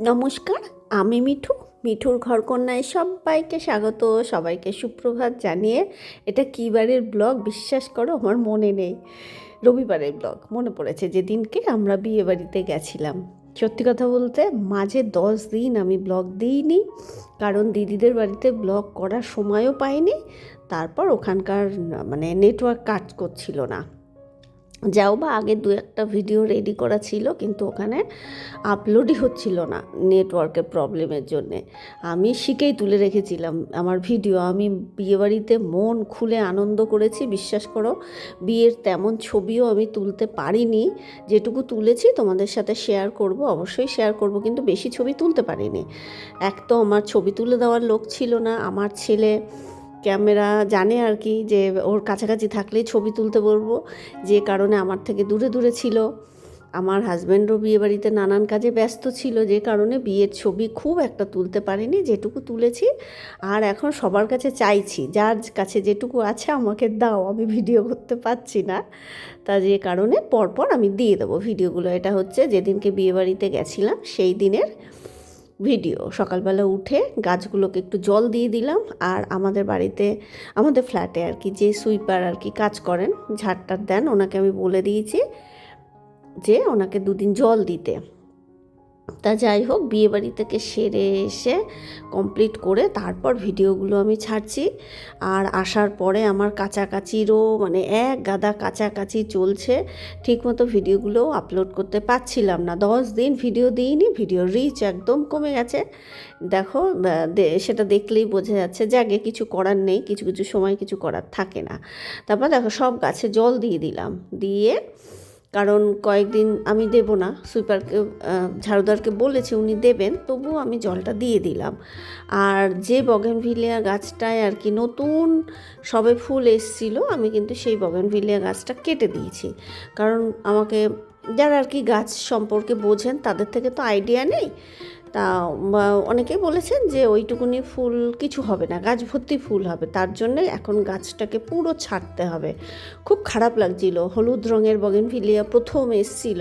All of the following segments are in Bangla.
নমস্কার, আমি মিঠু। মিঠুর ঘরকন্যায় সবাইকে স্বাগত, সবাইকে সুপ্রভাত জানিয়ে। এটা কী বারের ব্লগ? বিশ্বাস করো, আমার মনে নেই। রবিবারের ব্লগ, মনে পড়েছে যেদিনকে আমরা বিয়ে বাড়িতে গেছিলাম। সত্যি কথা বলতে, মাঝে দশ দিন আমি ব্লগ দিইনি, কারণ দিদিদের বাড়িতে ব্লগ করার সময়ও পাইনি, তারপর ওখানকার মানে নেটওয়ার্ক কাজ করছিল না। যাও বা আগে দু একটা ভিডিও রেডি করা ছিল, কিন্তু ওখানে আপলোডই হচ্ছিল না নেটওয়ার্কের প্রবলেমের জন্যে। আমি শিখেই তুলে রেখেছিলাম আমার ভিডিও আমি বিয়েবাড়িতে মন খুলে আনন্দ করেছি, বিশ্বাস করো, বিয়ের তেমন ছবিও আমি তুলতে পারিনি। যেটুকু তুলেছি তোমাদের সাথে শেয়ার করব, অবশ্যই শেয়ার করব, কিন্তু বেশি ছবি তুলতে পারিনি। এক তো আমার ছবি তুলে দেওয়ার লোক ছিল না, আমার ছেলে ক্যামেরা জানে আর কি যে ওর কাছাকাছি থাকলেই ছবি তুলতে বলব। যে কারণে আমার থেকে দূরে দূরে ছিল। আমার হাজব্যান্ডও বিয়ে বাড়িতে নানান কাজে ব্যস্ত ছিল। যে কারণে বিয়ের ছবি খুব একটা তুলতে পারিনি, যেটুকু তুলেছি। আর এখন সবার কাছে চাইছি, যার কাছে যেটুকু আছে আমাকে দাও, আমি ভিডিও করতে পারছি না। তা যে কারণে পরপর আমি দিয়ে দেবো ভিডিওগুলো। এটা হচ্ছে যেদিনকে বিয়ে বাড়িতে গেছিলাম, সেই দিনের ভিডিও। সকালবেলা উঠে গাছগুলোকে একটু জল দিয়ে দিলাম আর আমাদের বাড়িতে, আমাদের ফ্ল্যাটে আর কি যে সুইপার আর কি কাজ করেন, ঝাড়টার দেন, ওনাকে আমি বলে দিয়েছি যে ওনাকে দুদিন জল দিতে। তা যাই হোক, বিয়েবাড়ি থেকে সেরে এসে কমপ্লিট করে তারপর ভিডিওগুলো আমি ছাড়ছি। আর আসার পরে আমার কাছাকাছিরও মানে এক গাদা কাছাকাছি চলছে, ঠিকমতো ভিডিওগুলো আপলোড করতে পারছিলাম না। দশ দিন ভিডিও দিইনি, ভিডিও রিচ একদম কমে গেছে। দেখো সেটা দেখলেই বোঝা যাচ্ছে যে আগে কিছু করার নেই, কিছু কিছু সময় কিছু করার থাকে না। তারপর দেখো, সব গাছে জল দিয়ে দিলাম। দিয়ে কারণ কয়েকদিন আমি দেব না, সুইপারকে ঝাড়ুদারকে বলেছি উনি দেবেন, তবুও আমি জলটা দিয়ে দিলাম। আর যে বগেনভিলিয়া গাছটায় আর কি নতুন সবে ফুল এসছিল, আমি কিন্তু সেই বগেনভিলিয়া গাছটা কেটে দিয়েছি। কারণ আমাকে, যারা আর কি গাছ সম্পর্কে বোঝেন, তাদের থেকে তো আইডিয়া নেই। তা অনেকেই বলেছেন যে ওইটুকুনি ফুল কিছু হবে না, গাছ ভর্তি ফুল হবে। তার জন্যে এখন গাছটাকে পুরো ছাড়তে হবে। খুব খারাপ লাগছিল, হলুদ রঙের বগেনভিলিয়া প্রথম এসছিল।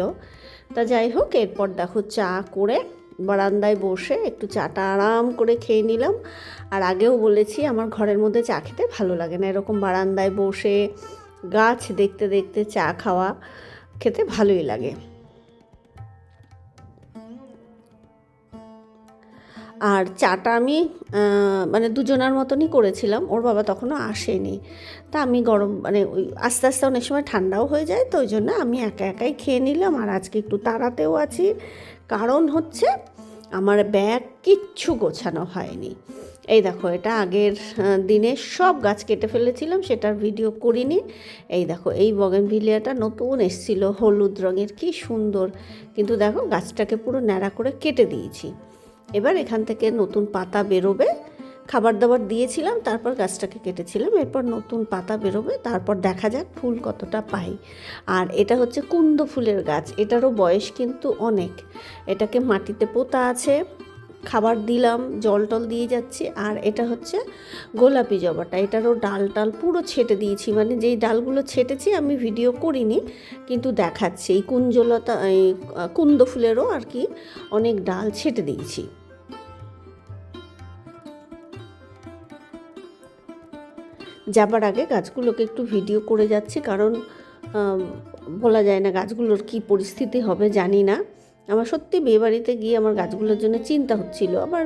তা যাই হোক, এরপর দেখো চা করে বারান্দায় বসে একটু চাটা আরাম করে খেয়ে নিলাম। আর আগেও বলেছি, আমার ঘরের মধ্যে চা খেতে ভালো লাগে না। এরকম বারান্দায় বসে গাছ দেখতে দেখতে চা খাওয়া খেতে ভালোই লাগে। আর চাটা আমি মানে দুজনার মতনই করেছিলাম, ওর বাবা তখনও আসেনি। তা আমি গরম মানে ওই আস্তে আস্তে অনেক সময় ঠান্ডাও হয়ে যায়, তো ওই জন্য আমি একা একাই খেয়ে নিলাম। আর আজকে একটু তাড়াতেও আছি, কারণ হচ্ছে আমার ব্যাগ কিচ্ছু গোছানো হয়নি। এই দেখো, এটা আগের দিনে সব গাছ কেটে ফেলেছিলাম, সেটার ভিডিও করিনি। এই দেখো, এই বগেনভিলিয়াটা নতুন এসছিল, হলুদ রঙের, কি সুন্দর। কিন্তু দেখো, গাছটাকে পুরো ন্যাড়া করে কেটে দিয়েছি। এবার এখান থেকে নতুন পাতা বেরোবে। খাবার দাবার দিয়েছিলাম, তারপর গাছটাকে কেটেছিলাম। এরপর নতুন পাতা বেরোবে, তারপর দেখা যাক ফুল কতটা পাই। আর এটা হচ্ছে কুন্দ ফুলের গাছ, এটারও বয়স কিন্তু অনেক। এটাকে মাটিতে পোতা আছে। খাবার দিলাম, জল টল দিয়ে যাচ্ছি। আর এটা হচ্ছে গোলাপি জবাটা। এটারও ডাল টাল পুরো ছেটে দিয়েছি। মানে যেই ডালগুলো ছেটেছি আমি ভিডিও করিনি, কিন্তু দেখাচ্ছি। এই কুঞ্জলতা, এই কুন্দ ফুলেরও আর কি অনেক ডাল ছেটে দিয়েছি। যাবার আগে গাছগুলোকে একটু ভিডিও করে যাচ্ছি, কারণ বলা যায় না গাছগুলোর কি পরিস্থিতি হবে, জানি না। আমার সত্যি বিয়েবাড়িতে গিয়ে আমার গাছগুলোর জন্য চিন্তা হচ্ছিল। আবার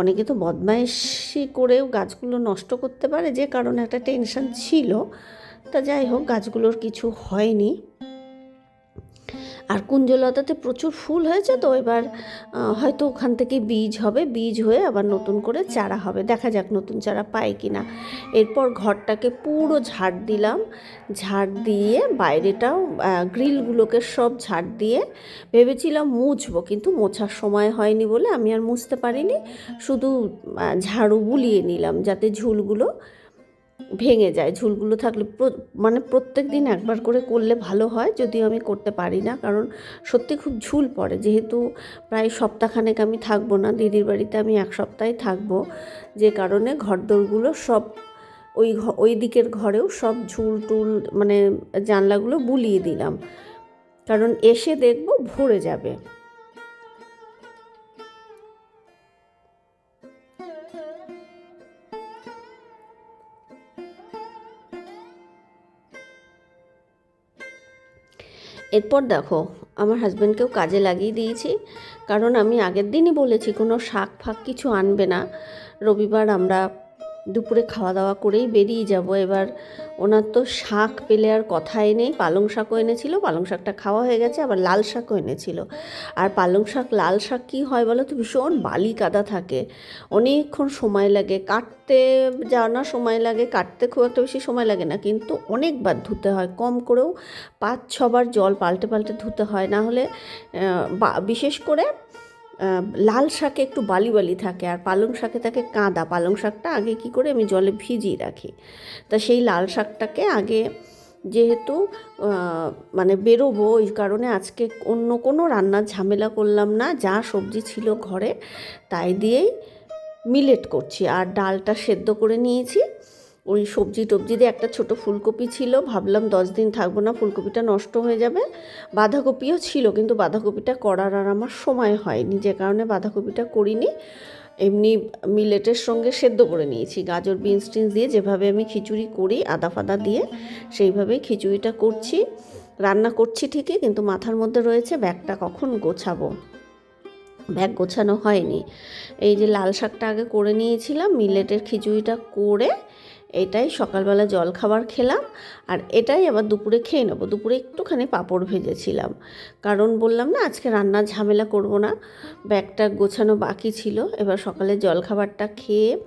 অনেকে তো বদমাইশি করেও গাছগুলো নষ্ট করতে পারে, যে কারণে একটা টেনশন ছিল। তা যাই হোক, গাছগুলোর কিছু হয়নি। আর কুঞ্জলতাতে প্রচুর ফুল হয়েছে তো, এবার হয়তো ওখান থেকে বীজ হবে, বীজ হয়ে আবার নতুন করে চারা হবে। দেখা যাক নতুন চারা পাই কি না এরপর ঘরটাকে পুরো ঝাড় দিলাম। ঝাড় দিয়ে বাইরেটাও গ্রিলগুলোকে সব ঝাড় দিয়ে ভেবেছিলাম মুছবো, কিন্তু মোছার সময় হয়নি বলে আমি আর মুছতে পারিনি। শুধু ঝাড়ু বুলিয়ে নিলাম যাতে ঝুলগুলো ভেঙে যায়। ঝুলগুলো থাকলে মানে প্রত্যেক দিন একবার করে করলে ভালো হয়, যদিও আমি করতে পারি না, কারণ সত্যি খুব ঝুল পড়ে। যেহেতু প্রায় সপ্তাহখানেক আমি থাকব না, দিদির বাড়িতে আমি এক সপ্তাহে থাকব, যে কারণে ঘরদোরগুলো সব ওই ওই দিকের ঘরেও সব ঝুল টুল মানে জানলাগুলো বুলিয়ে দিলাম। কারণ এসে দেখব ভরে যাবে। এরপর দেখো, আমার হাজব্যান্ডকেও কাজে লাগিয়ে দিয়েছি। কারণ আমি আগের দিনই বলেছি, কোনো শাক ফাক কিছু আনবে না। রবিবার আমরা দুপুরে খাওয়া দাওয়া করেই বেরিয়ে যাব। এবার ওনার তো শাক পেলে আর কথাই নেই। পালং শাকও এনেছিল, পালং শাকটা খাওয়া হয়ে গেছে, আবার লাল শাকও এনেছিল। আর পালং শাক, লাল শাক কী হয় বলো তো? ভীষণ বালি কাদা থাকে। অনেকক্ষণ সময় লাগে। কাটতে জানা সময় লাগে, কাটতে খুব একটা বেশি সময় লাগে না। কিন্তু অনেকবার ধুতে হয়। কম করেও পাঁচ ছবার জল পাল্টে পাল্টে ধুতে হয়। না হলে বিশেষ করে লাল শাকে একটু বালি বালি থাকে আর পালং শাকে থাকে কাঁদা। পালং শাকটা আগে কি করে আমি জলে ভিজিয়ে রাখি। তা সেই লাল শাকটাকে আগে যেহেতু মানে বেরোবো, ওই কারণে আজকে অন্য কোনো রান্নার ঝামেলা করলাম না। যা সবজি ছিল ঘরে, তাই দিয়েই মিলেট করছি। আর ডালটা সেদ্ধ করে নিয়েছি। ওই সবজি টবজি দিয়ে একটা ছোট ফুলকপি ছিল। ভাবলাম দশ দিন থাকব না, ফুলকপিটা নষ্ট হয়ে যাবে। বাঁধাকপিও ছিল, কিন্তু বাঁধাকপিটা করার আর আমার সময় হয়নি। যে কারণে বাঁধাকপিটা করিনি। এমনি মিলেটের সঙ্গে সেদ্ধ করে নিয়েছি। গাজর, বিনস টিনস দিয়ে যেভাবে আমি খিচুড়ি করি, আদা ফাদা দিয়ে, সেইভাবেই খিচুড়িটা করছি। রান্না করছি ঠিকই, কিন্তু মাথার মধ্যে রয়েছে ব্যাগটা কখন গোছাবো? ব্যাগ গোছানো হয়নি। এই যে লাল শাকটা আগে করে নিয়েছিলাম, মিলেটের খিচুড়িটা করে এটাই সকালবেলা জল খাবার খেলাম আর এটাই আবার দুপুরে খেয়ে নেব। দুপুরে একটুখানি পাঁপড় ভেজেছিলাম। কারণ বললাম না, আজকে রান্নার ঝামেলা করব না। ব্যাগটা গোছানো বাকি ছিল। এবার সকালে জল খাবারটা খেয়ে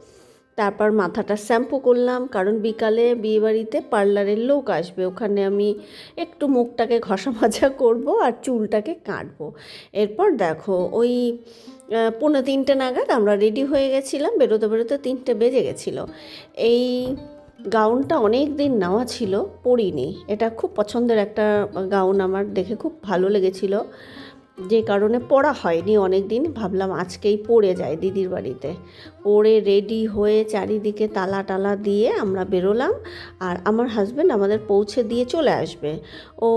তারপর মাথাটা শ্যাম্পু করলাম। কারণ বিকালে বিয়েবাড়িতে পার্লারের লোক আসবে। ওখানে আমি একটু মুখটাকে ঘষা মাজা করব আর চুলটাকে কাটবো। এরপর দেখো, ওই পৌনে তিনটে নাগাদ আমরা রেডি হয়ে গেছিলাম, বেরোতে বেরোতে তিনটে বেজে গেছিল। এই গাউনটা অনেক দিন নেওয়া ছিল, পরিনি। এটা খুব পছন্দের একটা গাউন আমার, দেখে খুব ভালো লেগেছিল। যে কারণে পড়া হয়নি অনেক দিন ভাবলাম আজকেই পড়ে যায় দিদির বাড়িতে। পড়ে রেডি হয়ে চারিদিকে তালা টালা দিয়ে আমরা বেরোলাম আর আমার হাজব্যান্ড আমাদের পৌঁছে দিয়ে চলে আসবে। ও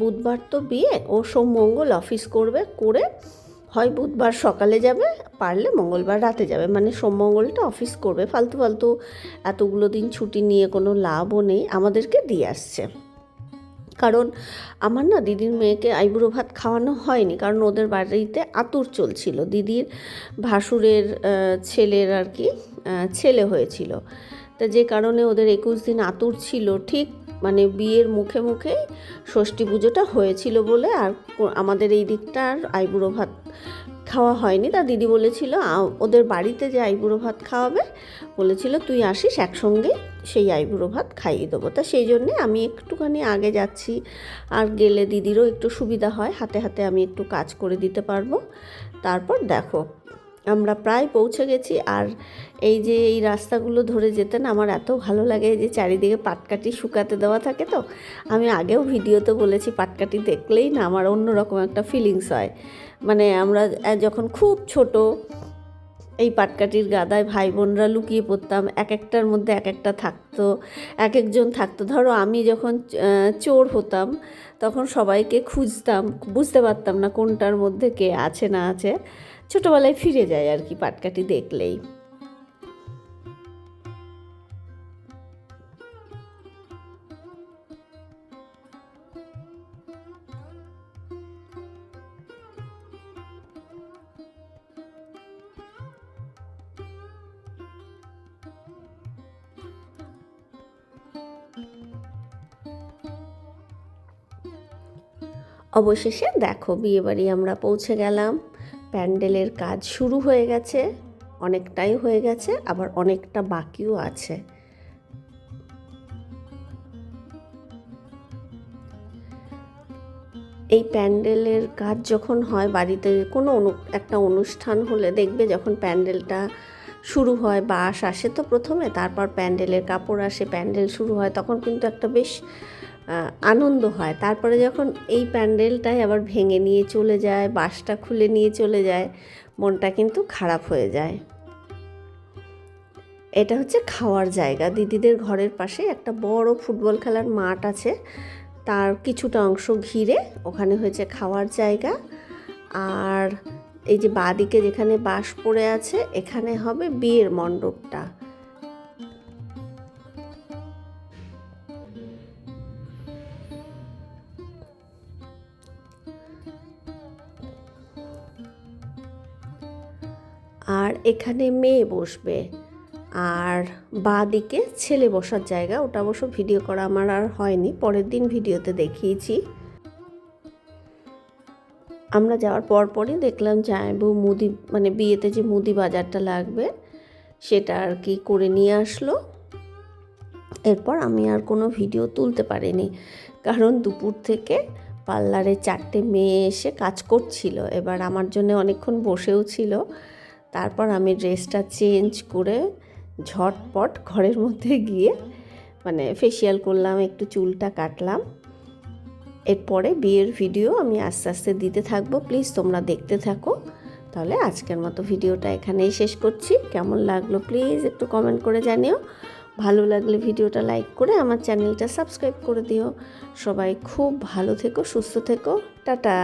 বুধবার তো বিয়ে, ও সোম মঙ্গল অফিস করবে, করে হয় বুধবার সকালে যাবে, পারলে মঙ্গলবার রাতে যাবে। মানে সোম মঙ্গলটা অফিস করবে। ফালতু ফালতু এতগুলো দিন ছুটি নিয়ে কোনো লাভও নেই আমাদেরকে দিয়ে আসছে। কারণ আমার না দিদির মেয়েকে আইবুড়ো ভাত খাওয়ানো হয়নি, কারণ ওদের বাড়িতে আতুর চলছিল। দিদির ভাসুরের ছেলের আর কি ছেলে হয়েছিল। তা যে কারণে ওদের একুশ দিন আতুর ছিল। ঠিক মানে বিয়ের মুখে মুখে ষষ্ঠী পুজোটা হয়েছিল বলে আর আমাদের এই দিকটা আর আইবুড়ো ভাত খাওয়া হয়নি। তা দিদি বলেছিল ওদের বাড়িতে যে আইবুড়ো ভাত খাওয়াবে, বলেছিল, তুই আসিস একসঙ্গে সেই আইবুড়ো ভাত খাইয়ে দেবো। তা সেই জন্যে আমি একটুখানি আগে যাচ্ছি। আর গেলে দিদিরও একটু সুবিধা হয়, হাতে হাতে আমি একটু কাজ করে দিতে পারব। তারপর দেখো আমরা প্রায় পৌঁছে গেছি আর এই যে এই রাস্তাগুলো ধরে যেতে না আমার এত ভালো লাগে যে চারিদিকে পাটকাঠি শুকাতে দেওয়া থাকে তো। আমি আগেও ভিডিওতে বলেছি পাটকাঠি দেখলেই না আমার অন্যরকম একটা ফিলিংস হয়। মানে আমরা যখন খুব ছোট এই পাটকাঠির গাদায় ভাই বোনরা লুকিয়ে পড়তাম, এক একটার মধ্যে এক একটা থাকতো, এক একজন থাকতো। ধরো আমি যখন চোর হতাম, তখন সবাইকে খুঁজতাম, বুঝতে পারতাম না কোনটার মধ্যে কে আছে না আছে। ছোটোবেলায় ফিরে যায় আর কি পাটকাটি দেখলেই। অবশেষে দেখো বিয়েবাড়ি আমরা পৌঁছে গেলাম। প্যান্ডেলের কাজ শুরু হয়ে গেছে, অনেকটাই হয়ে গেছে, আবার অনেকটা বাকিও আছে। এই প্যান্ডেলের কাজ যখন হয়, বাড়িতে কোনো অনু, একটা অনুষ্ঠান হলে দেখবে যখন প্যান্ডেলটা শুরু হয় বাঁশ আসে তো প্রথমে, তারপর প্যান্ডেলের কাপড় আসে, প্যান্ডেল শুরু হয়, তখন কিন্তু একটা বেশ আনন্দ হয়। তারপরে যখন এই প্যান্ডেলটাই আবার ভেঙে নিয়ে চলে যায়, বাসটা খুলে নিয়ে চলে যায়, মনটা কিন্তু খারাপ হয়ে যায়। এটা হচ্ছে খাওয়ার জায়গা। দিদিদের ঘরের পাশে একটা বড় ফুটবল খেলার মাঠ আছে। তার কিছুটা অংশ ঘিরে ওখানে হয়েছে খাওয়ার জায়গা। আর এই যে বাঁদিকে যেখানে বাঁশ পড়ে আছে, এখানে হবে বিয়ের মণ্ডপটা। আর এখানে মেয়ে বসবে। আর বাঁ দিকে ছেলে বসার জায়গা, ওটা অবশ্য ভিডিও করা আমার আর হয়নি, পরের দিন ভিডিওতে দেখিয়েছি। আমরা যাওয়ার পর পরই দেখলাম জামাইবু মুদি মানে বিয়েতে যে মুদি বাজারটা লাগবে, সেটা আর কি করে নিয়ে আসলো। এরপর আমি আর কোনো ভিডিও তুলতে পারিনি, কারণ দুপুর থেকে পার্লারে চারটে মেয়ে এসে কাজ করছিল। এবার আমার জন্য অনেকক্ষণ বসেও ছিল তারপর আমি ড্রেসটা চেঞ্জ করে ঝটপট ঘরের মধ্যে গিয়ে মানে ফেসিয়াল করলাম, একটু চুলটা কাটলাম। এরপরে বিয়ের ভিডিও আমি আস্তে আস্তে দিতে থাকব। প্লিজ তোমরা দেখতে থাকো। তাহলে আজকের মতো ভিডিওটা এখানেই শেষ করছি। কেমন লাগল প্লিজ একটু কমেন্ট করে জানিও। ভালো লাগলে ভিডিওটা লাইক করে আমার চ্যানেলটা সাবস্ক্রাইব করে দিও। সবাই খুব ভালো থেকো, সুস্থ থেকো। টাটা!